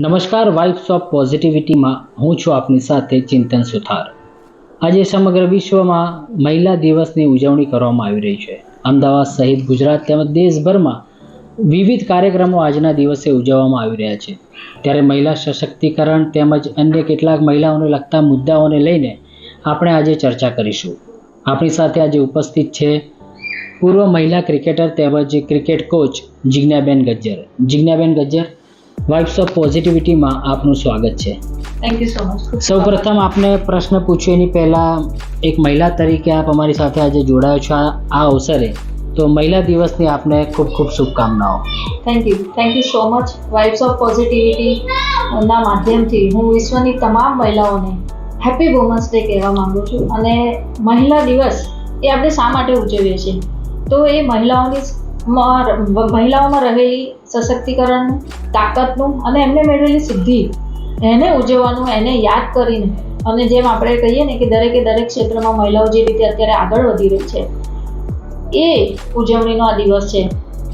નમસ્કાર wives of પોઝિટિવિટીમાં હું છું આપની સાથે ચિંતન સુથાર. આજે સમગ્ર વિશ્વમાં મહિલા દિવસની ઉજવણી કરવામાં આવી રહી છે. અમદાવાદ સહિત ગુજરાત તેમજ દેશભરમાં વિવિધ કાર્યક્રમો આજના દિવસે ઉજવવામાં આવી રહ્યા છે. ત્યારે મહિલા સશક્તિકરણ તેમજ અન્ય કેટલાક મહિલાઓને લગતા મુદ્દાઓને લઈને આપણે આજે ચર્ચા કરીશું. આપણી સાથે આજે ઉપસ્થિત છે પૂર્વ મહિલા ક્રિકેટર તેમજ cricket coach Jignaben Gajjar. Jignaben Gajjar vibes of પોઝિટિવિટીમાં આપનું સ્વાગત છે. થેન્ક યુ સો મચ સૌપ્રથમ આપને પ્રશ્ન પૂછ્યો એની પહેલાં એક મહિલા તરીકે આપ અમારી સાથે આજે જોડાયો છો આ આ અવસરે. તો મહિલા દિવસની આપને ખૂબ ખૂબ શુભકામનાઓ. Thank you thank you so much vibes of positivity ના માધ્યમથી હું વિશ્વની તમામ મહિલાઓને હેપી વુમન્સ ડે કહેવા માંગુ છું. અને મહિલા દિવસ એ આપણે શા માટે ઉજવીએ છીએ? તો એ મહિલાઓની મહિલાઓમાં રહેલી સશક્તિકરણ, તાકાતનું અને એમને મેળવેલી સિદ્ધિ. એને ઉજવવાનું, એને યાદ કરીને અને જેમ આપણે કહીએ ને કે દરેકે દરેક ક્ષેત્રમાં મહિલાઓ જે રીતે અત્યારે આગળ વધી રહી છે, એ ઉજવણીનો આ દિવસ છે.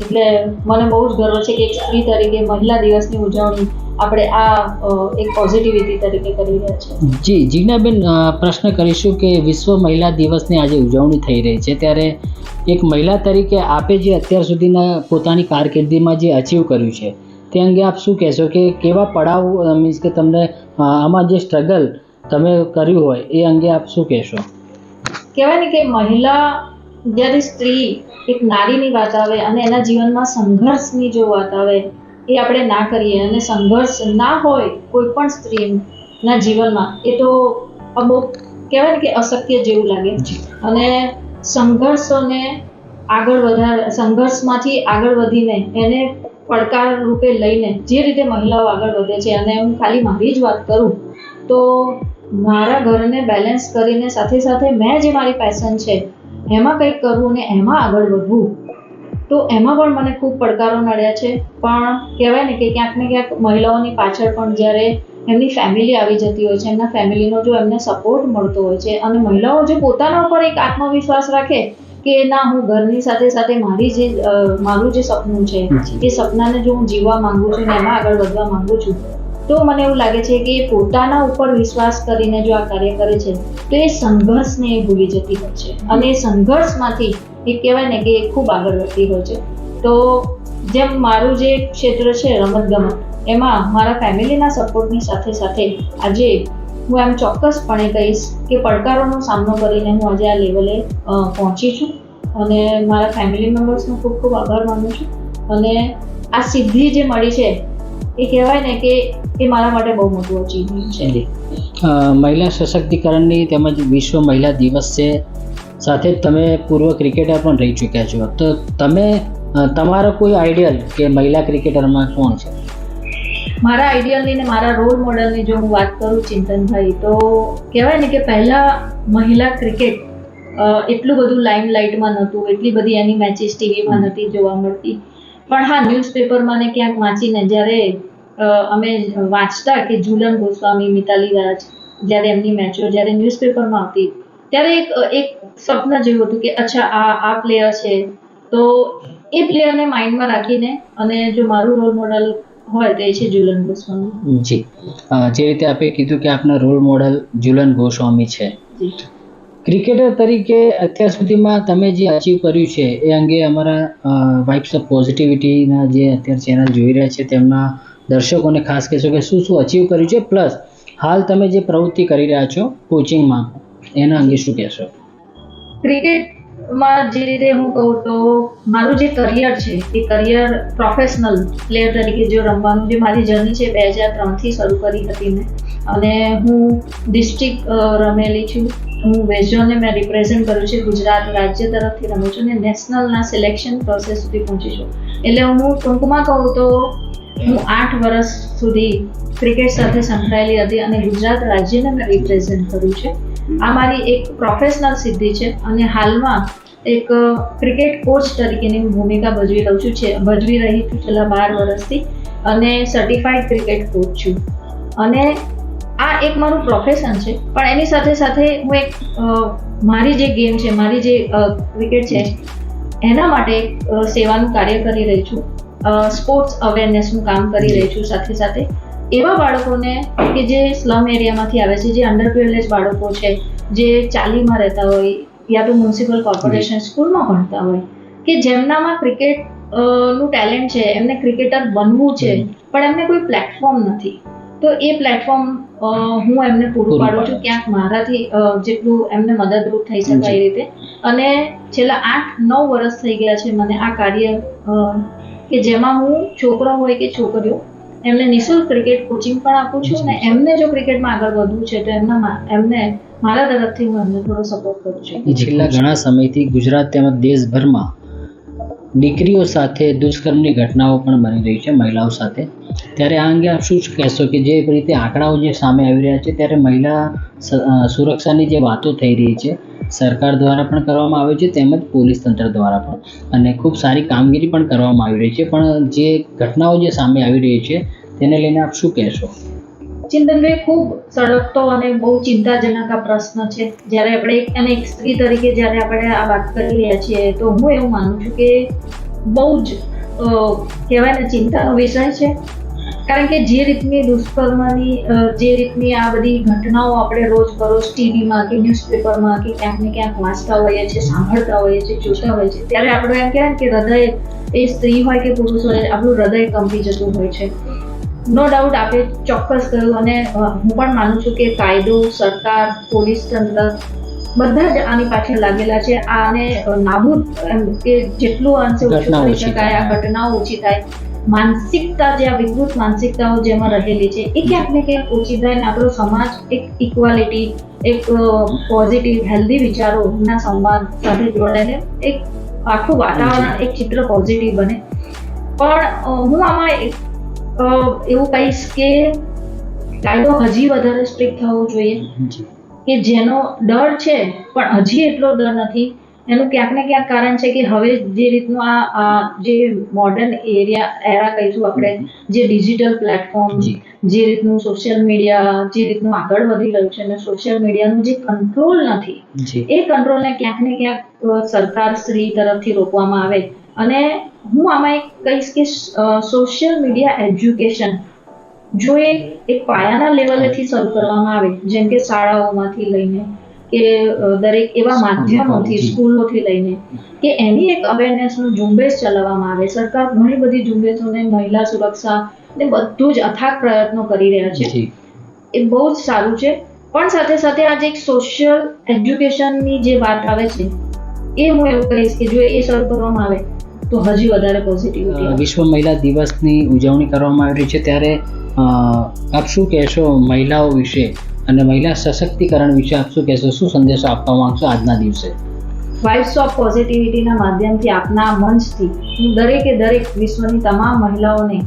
એટલે મને બહુ જ ગર્વ છે કે એક સ્ત્રી તરીકે મહિલા દિવસની ઉજવણી આપણે આ એક પોઝિટિવિટી તરીકે કરી રહ્યા છીએ જી જિજ્ઞાબેન પ્રશ્ન કરીશું કે વિશ્વ મહિલા દિવસની આજે ઉજવણી થઈ રહી છે ત્યારે એક મહિલા તરીકે આપે જે અત્યાર સુધીના પોતાની કારકિર્દીમાં જે અચીવ કર્યું છે તે અંગે આપ શું કહેશો કે કેવા પડાવ મીન્સ કે તમને આમાં જે સ્ટ્રગલ તમે કર્યું હોય એ અંગે આપ શું કહેશો? કહેવાય ને કે મહિલા જ્યારે સ્ત્રી એક નારીની વાત આવે અને એના જીવનમાં સંઘર્ષની જો વાત આવે એ આપણે ના કરીએ અને સંઘર્ષ ના હોય કોઈ પણ સ્ત્રીના જીવનમાં એ તો અમુક કહેવાય ને કે અશક્ય જેવું લાગે. અને સંઘર્ષોને આગળ વધાર સંઘર્ષમાંથી આગળ વધીને એને પડકાર રૂપે લઈને જે રીતે મહિલાઓ આગળ વધે છે અને હું ખાલી મારી જ વાત કરું તો મારા ઘરને બેલેન્સ કરીને સાથે સાથે મેં જે મારી પેશન છે એમાં કંઈક કરવું ને એમાં આગળ વધવું તો એમાં પણ મને ખૂબ પડકારો નડ્યા છે. પણ કહેવાય ને કે ક્યાંક ને ક્યાંક મહિલાઓની પાછળ પણ જ્યારે એમની ફેમિલી આવી જતી હોય છે એમના ફેમિલીનો જો એમને સપોર્ટ મળતો હોય છે અને મહિલાઓ જો પોતાના ઉપર એક આત્મવિશ્વાસ રાખે કે ના હું ઘરની સાથે સાથે મારી જે મારું જે સપનું છે એ સપનાને જો હું જીવવા માંગુ છું ને એમાં આગળ વધવા માંગુ છું તો મને એવું લાગે છે કે પોતાના ઉપર વિશ્વાસ કરીને જો આ કાર્ય કરે છે તો એ સંઘર્ષને એ ભૂલી જતી હોય છે. અને એ સંઘર્ષમાંથી એ કહેવાય ને કે ખૂબ આગળ વધતી હોય છે. તો જેમ મારું જે ક્ષેત્ર છે રમતગમત, એમાં મારા ફેમિલીના સપોર્ટની સાથે સાથે આજે હું એમ ચોક્કસપણે કહીશ કે પડકારોનો સામનો કરીને હું આજે આ લેવલે પહોંચી છું અને મારા ફેમિલી મેમ્બર્સનો ખૂબ ખૂબ આભાર માનું છું. અને આ સિદ્ધિ જે મળી છે એ કહેવાય ને કે એ મારા માટે બહુ મોટું અચીવમેન્ટ છે. મહિલા સશક્તિકરણની તેમજ વિશ્વ મહિલા દિવસ છે. સાથે જ તમે પૂર્વ ક્રિકેટર પણ રહી ચૂક્યા છો. તો તમે તમારો કોઈ આઈડિયલ કે મહિલા ક્રિકેટરમાં કોણ છે? મારા આઈડિયલની ને મારા રોલ મોડલની જો હું વાત કરું ચિંતનભાઈ તો કહેવાય ને કે પહેલાં મહિલા ક્રિકેટ એટલું બધું લાઈમ લાઇટમાં નહોતું એટલી બધી એની મેચિસ ટીવીમાં નથી જોવા મળતી. પણ હા ન્યૂઝપેપરમાં ને ક્યાંક વાંચીને જ્યારે અમે વાંચતા કે ઝુલન ગોસ્વામી મિતાલી રાજ જ્યારે એમની મેચો જ્યારે ન્યૂઝપેપરમાં આવતી ત્યારે એક એક સ્વપ્ન જેવું હતું કે અચ્છા આ આ પ્લેયર છે. તો એ પ્લેયરને માઇન્ડમાં રાખીને અને જો મારું રોલ મોડલ હોય તો એ છે ઝુલન ગોસ્વામી. જી. જે રીતે આપે કીધું કે આપના રોલ મોડલ જુલન ગોસ્વામી છે. ક્રિકેટર તરીકે અત્યાર સુધીમાં તમે જે અચીવ કર્યું છે, એ અંગે અમારા વાઇબ્સ ઓફ પોઝિટિવિટીના જે અત્યારે ચેનલ જોઈ રહ્યા છે, તેમના દર્શકોને ખાસ કહેશો કે શું શું અચીવ કર્યું છે પ્લસ હાલ તમે જે પ્રવૃત્તિ કરી રહ્યા છો કોચિંગમાં એના અંગે શું કહેશો? ક્રિકેટમાં જે રીતે હું કહું તો, મારું જે કરિયર છે, એ કરિયર પ્રોફેશનલ પ્લેયર તરીકે જો રમવાનું જે મારી જર્ની છે, બે હજાર ત્રણથી શરૂ કરી હતી મેં. અને હું ડિસ્ટ્રિક્ટ રમેલી છું. હું વેજોને મેં રિપ્રેઝેન્ટ કર્યું છે ગુજરાત રાજ્ય તરફથી રમું છું ને નેશનલના સિલેક્શન પ્રોસેસ સુધી પહોંચી છું. એટલે હું ટૂંકમાં કહું તો હું આઠ વર્ષ સુધી ક્રિકેટ સાથે સંકળાયેલી હતી અને ગુજરાત રાજ્યને મેં રિપ્રેઝેન્ટ કર્યું છે. આ મારી એક પ્રોફેશનલ સિદ્ધિ છે અને હાલમાં એક ક્રિકેટ કોચ તરીકેની ભૂમિકા ભજવી રહું છે ભજવી રહી છું છેલ્લા બાર વર્ષથી અને સર્ટિફાઈડ ક્રિકેટ કોચ છું. અને આ એક મારું પ્રોફેશન છે. પણ એની સાથે સાથે હું એક મારી જે ગેમ છે મારી જે ક્રિકેટ છે એના માટે સેવાનું કાર્ય કરી રહી છું. સ્પોર્ટ્સ અવેરનેસનું કામ કરી રહી છું સાથે સાથે. એવા બાળકોને કે જે સ્લમ એરિયામાંથી આવે છે જે અંડર પ્રિવિલેજ બાળકો છે જે ચાલીમાં રહેતા હોય યા તો મ્યુનિસિપલ કોર્પોરેશન સ્કૂલમાં ભણતા હોય કે જેમનામાં ક્રિકેટનું ટેલેન્ટ છે એમને ક્રિકેટર બનવું છે પણ એમને કોઈ પ્લેટફોર્મ નથી. તો એ પ્લેટફોર્મ હું એમને પૂરું પાડું છું ક્યાંક મારાથી જેટલું એમને મદદરૂપ થઈ શકાય એ રીતે. અને છેલ્લા આઠ નવ વર્ષ થઈ ગયા છે મને આ કાર્ય કે જેમાં હું છોકરો હોય કે છોકરીઓ એમને નિઃશુલ્ક ક્રિકેટ કોચિંગ પણ આપું છું અને એમને જો ક્રિકેટમાં આગળ વધવું છે તો એમના એમને મારા તરફથી હું એમને થોડો સપોર્ટ કરું છું. છેલ્લા ઘણા સમયથી ગુજરાત તેમજ દેશભરમાં દીકરીઓ સાથે દુષ્કર્મની ઘટનાઓ પણ બની રહી છે મહિલાઓ સાથે. ત્યારે આ અંગે આપ શું કહેશો કે જે રીતે આંકડાઓ જે સામે આવી રહ્યા છે ત્યારે મહિલા સુરક્ષાની જે વાતો થઈ રહી છે, સરકાર દ્વારા પણ કરવામાં આવે છે, તેમજ પોલીસ તંત્ર દ્વારા પણ. અને ખૂબ સારી કામગીરી પણ કરવામાં આવી રહી છે. પણ જે ઘટનાઓ જે સામે આવી રહી છે, તેને લઈને આપ શું કહેશો? ચિંતનભાઈ ખૂબ સળગતો અને બહુ ચિંતાજનક આ પ્રશ્ન છે. જ્યારે આપણે અને એક સ્ત્રી તરીકે જ્યારે આપણે આ વાત કરી રહ્યા છીએ, તો હું એવું માનું છું કે બહુ જ કહેવાય ને ચિંતાનો વિષય છે. કારણ કે જે રીતની દુષ્કર્મની જે રીતની આ બધી ઘટનાઓ આપણે રોજ બરોજ ટીવીમાં કે ન્યૂઝપેપરમાં કે ક્યાંક ને ક્યાંક વાંચતા હોઈએ છીએ, સાંભળતા હોઈએ છીએ, જોતા હોઈએ છીએ, ત્યારે આપણે એમ કહેવાય કે હૃદય એ સ્ત્રી હોય કે પુરુષ હોય, આપણું હૃદય કંપી જતું હોય છે. નો ડાઉટ આપે ચોક્કસ કહ્યું અને હું પણ માનું છું કે કાયદો સરકાર પોલીસ તંત્ર બધા જ આની પાછળ લાગેલા છે. આને નાબૂદ કે જેટલું અંશે ઓછું થઈ કરી શકાય આ ઘટનાઓ ઓછી થાય. માનસિકતા જે આ વિકૃત માનસિકતાઓ જેમાં રહેલી છે એ ક્યાંક ને ક્યાંક ઓછી થાય ને આપણો સમાજ એક ઇક્વાલિટી એક પોઝિટિવ હેલ્ધી વિચારોના સંવાદ સાથે જોડાઈને એક આખું વાતાવરણ એક ચિત્ર પોઝિટિવ બને. પણ હું આમાં એવું કહીશ કે કાયદો હજી વધારે સ્ટ્રિક્ટ થવો જોઈએ કે જેનો ડર છે પણ હજી એટલો ડર નથી એનું ક્યાંક ને ક્યાંક કારણ છે કે હવે જે રીતનું આ જે મોડર્ન એરિયા એરા કહીશું આપણે જે ડિજિટલ પ્લેટફોર્મ જી. જે રીતનું સોશિયલ મીડિયા જે રીતનું આગળ વધી રહ્યું છે અને સોશિયલ મીડિયાનું જે કંટ્રોલ નથી એ કંટ્રોલને ક્યાંક ને ક્યાંક સરકાર શ્રી તરફથી રોકવામાં આવે. અને હું આમાં એક કહીશ કે સોશિયલ મીડિયા એજ્યુકેશન જો એ એક પાયાના લેવલેથી શરૂ કરવામાં આવે જેમ કે શાળાઓમાંથી લઈને કે દરેક એવા માધ્યમોથી. સ્કૂલોથી લઈને કે એની એક અવેરનેસનું ઝુંબેશ ચલાવવામાં આવે. સરકાર ઘણી બધી ઝુંબેશોને મહિલા સુરક્ષા ને બધું જ અથાગ પ્રયત્નો કરી રહ્યા છે. એ બહુ જ સારું છે. પણ સાથે સાથે આજે એક સોશિયલ એજ્યુકેશનની જે વાત આવે છે એ હું એવું કહીશ કે જો એ શરૂ કરવામાં આવે તો હજી વધારે પોઝિટિવિટી વિશ્વ મહિલા દિવસની ઉજવણી કરવામાં આવી રહી છે. ત્યારે આપ શું કહેશો મહિલાઓ વિશે? અને મહિલા સશક્તિકરણ વિશે આપ શું શું સંદેશો આપવા માંગશો આજના દિવસે? વાઇબ્સ ઓફ પોઝિટિવિટીના માધ્યમથી આપના મંચથી હું દરેકે દરેક વિશ્વની તમામ મહિલાઓને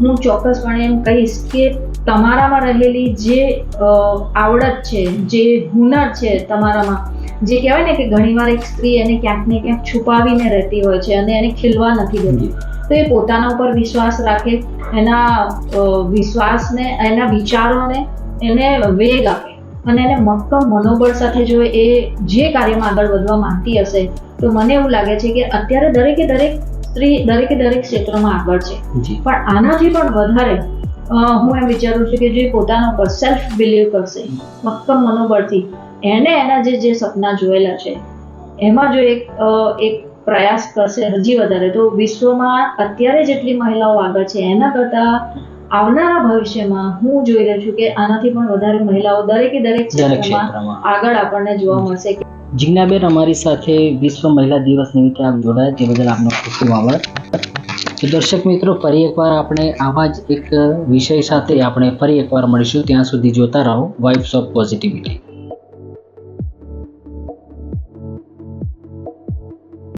હું ચોક્કસપણે એમ કહીશ કે તમારામાં રહેલી જે આવડત છે, જે હુનર છે તમારામાં, જે કહેવાય ને કે ઘણીવાર એક સ્ત્રી એને ક્યાંક ને ક્યાંક છુપાવીને રહેતી હોય છે અને એને ખીલવા નથી દેતી. તો એ પોતાના ઉપર વિશ્વાસ રાખે એના વિશ્વાસને એના વિચારોને એને વેગ આપે અને એને મક્કમ મનોબળ સાથે જો એ જે કાર્યમાં આગળ વધવા માંગતી હશે તો મને એવું લાગે છે કે અત્યારે દરેકે દરેક સ્ત્રી દરેકે દરેક ક્ષેત્રમાં આગળ છે. પણ આનાથી પણ વધારે હું એમ વિચારું છું કે જે પોતાના ઉપર સેલ્ફ બિલીવ કરશે મક્કમ મનોબળથી એને એના જે જે સપના જોયેલા છે એમાં જો એક એક પ્રયાસ કરશે હજી વધારે. તો વિશ્વમાં અત્યારે જેટલી મહિલાઓ આગળ છે એના કરતાં આવનારા ભવિષ્યમાં હું જોઈ રહ્યો છું કે આનાથી પણ વધારે મહિલાઓ દરેકે દરેક ક્ષેત્રમાં ક્ષેત્રમાં. આગળ આપણને જોવા મળશે જીજ્ઞાબેન અમારી સાથે વિશ્વ મહિલા દિવસ નિમિત્તે આપ જોડાયા તે બદલ આપનો ખૂબ ખૂબ આભાર. તો દર્શક મિત્રો ફરી એકવાર આપણે આવા જ એક વિષય સાથે આપણે ફરી એકવાર મળીશું. ત્યાં સુધી જોતા રહો વાઇબ્સ ઓફ પોઝિટિવિટી